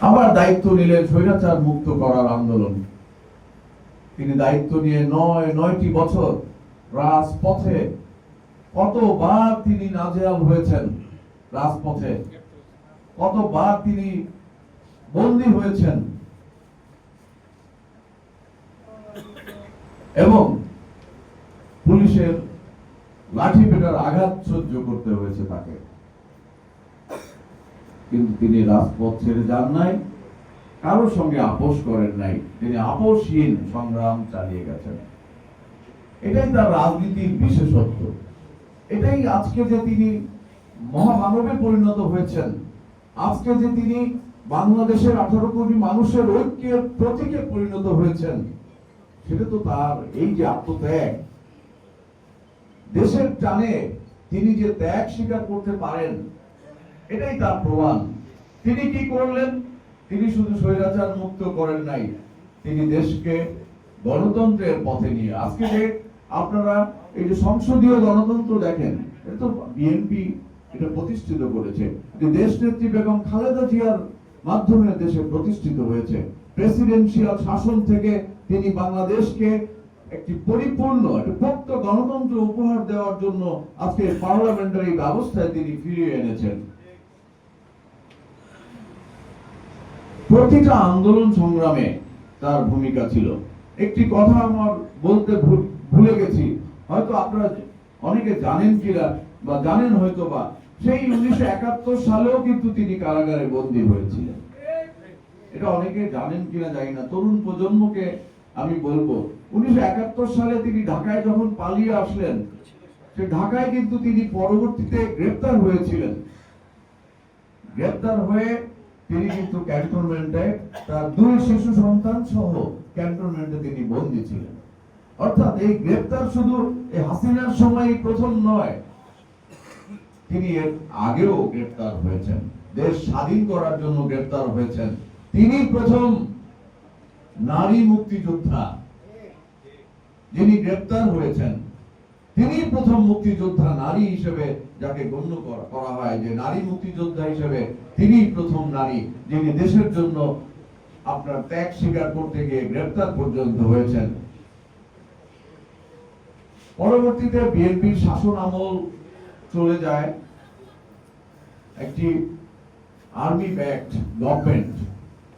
আবার দায়িত্ব নিলেন স্বৈরাচার মুক্ত করার আন্দোলন। তিনি দায়িত্ব নিয়ে নয়, নয়টি বছর রাজপথে কতবার তিনি নাজেহাল হয়েছেন রাজপথে? কতবার তিনি বন্দী হয়েছেন? এবং পুলিশের লাঠি পেটার আঘাত সহ্য করতে হয়েছে তাকে। কিন্তু তিনি রাজপথ ছেড়ে যান নাই, কারোর সঙ্গে আপোষ করেন নাই। তিনি আপোষহীন সংগ্রাম চালিয়ে গেছেন। এটাই তার রাজনীতির বিশেষত্ব। এটাই আজকে যে তিনি মহামানবে পরিণত হয়েছেন। আজকে যে তিনি বাংলাদেশের আঠারো কোটি মানুষের ঐক্যের প্রতীকে পরিণত হয়েছেন, সেটা তো তার এই যে আত্মত্যাগ। দেশের টানে তিনি যে ত্যাগ স্বীকার করতে পারেন এটাই তার প্রমাণ। তিনি কি করলেন? তিনি শুধু স্বৈরাচার মুক্ত করেন নাই, তিনি দেশকে গণতন্ত্রের পথে নিয়ে আজকে যে আপনারা এই যে সংসদীয় গণতন্ত্র দেখেন, এটা তো বিএনপি এটা প্রতিষ্ঠিত করেছে। যে দেশ নেত্রী বেগম খালেদা জিয়ার মাধ্যমে দেশে প্রতিষ্ঠিত হয়েছে। প্রেসিডেন্সিয়াল শাসন থেকে তিনি বাংলাদেশকে একটি পরিপূর্ণ, একটি গণতন্ত্র উপহার দেওয়ার জন্য আজকে পার্লামেন্টারি ব্যবস্থায় তিনি ফিরিয়ে এনেছেন। প্রতিটা আন্দোলন সংগ্রামে তার ভূমিকা ছিল। একটি কথা আমার বলতে ভুলে গেছি। হয়তো আপনারা অনেকে জানেন কিনা বা জানেন হয়তো বা সেই উনিশশো একাত্তর সালেও কিন্তু তিনি কারাগারে বন্দী হয়েছিলেন। এটা অনেকে জানেন কিনা জানি না। তরুণ প্রজন্মকে আমি বলব, উনিশশো একাত্তর সালে তিনি ঢাকায় যখন পালিয়ে আসলেন, সে ঢাকায় কিন্তু তিনি পরবর্তীতে গ্রেপ্তার হয়েছিলেন। গ্রেপ্তার হয়ে তিনি কিন্তু ক্যান্টনমেন্টে তার দুই শিশু সন্তান সহ ক্যান্টনমেন্টে তিনি বন্দী ছিলেন। অর্থাৎ এই গ্রেপ্তার শুধু এই হাসিনার সময় প্রথম নয়, তিনি এর আগেও গ্রেপ্তার হয়েছেন। দেশ স্বাধীন করার জন্য গ্রেপ্তার হয়েছেন। তিনি প্রথম নারী মুক্তিযোদ্ধা যিনি গ্রেপ্তার হয়েছেন। তিনি প্রথম মুক্তিযোদ্ধা নারী হিসেবে যাকে গণ্য করা হয়, যে নারী মুক্তিযোদ্ধা হিসেবে তিনি প্রথম নারী যিনি দেশের জন্য আপনার ত্যাগ স্বীকার করতে গিয়ে গ্রেপ্তার পর্যন্ত হয়েছেন। পরবর্তীতে বিএনপির শাসন আমল চলে যায়। একটি আর্মি ব্যাক্ট গভর্নমেন্ট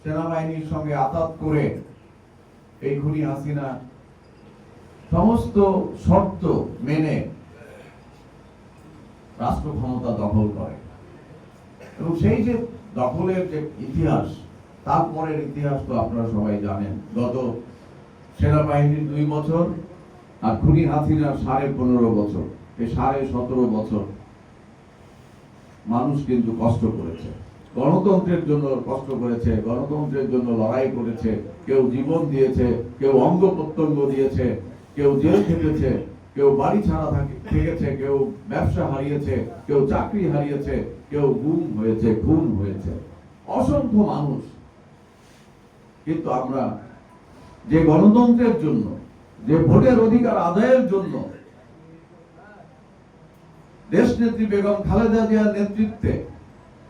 সেনাবাহিনীর সঙ্গে আতাত করে এই খুনি হাসিনা সমস্ত শর্ত মেনে রাষ্ট্র ক্ষমতা দখল করে। এবং সেই যে দখলের যে ইতিহাস তারপরের ইতিহাস তো আপনারা সবাই জানেন। গত সেনাবাহিনীর দুই বছর আর খুনি হাসিনার সাড়ে পনেরো বছর। এই সাড়ে সতেরো বছর মানুষ কিন্তু কষ্ট করেছে। গণতন্ত্রের জন্য কষ্ট করেছে, গণতন্ত্রের জন্য লড়াই করেছে, কেউ জীবন দিয়েছে, কেউ অঙ্গ প্রত্যঙ্গ দিয়েছে। কেউ জেল খেটেছে, কেউ বাড়ি ছাড়া থাকে- থেকেছে কেউ ব্যবসা হারিয়েছে, কেউ চাকরি হারিয়েছে, কেউ গুম হয়েছে, খুন হয়েছে। অসংখ্য মানুষ। কিন্তু আমরা যে গণতন্ত্রের জন্য, যে ভোটের অধিকার আদায়ের জন্য দেশ নেত্রী বেগম খালেদা জিয়ার নেতৃত্বে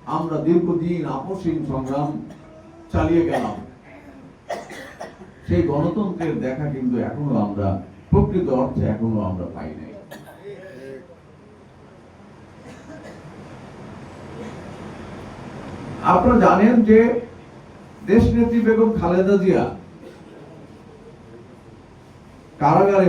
আমরা দীর্ঘদিন আপসীন সংগ্রাম চালিয়ে গেলাম। সেই গণতন্ত্রের দেখা কিন্তু এখনও আমরা, প্রকৃত অর্থে এখনও আমরা পাই নাই। আপনারা জানেন যে দেশ নেত্রী বেগম খালেদা জিয়া কারাগারে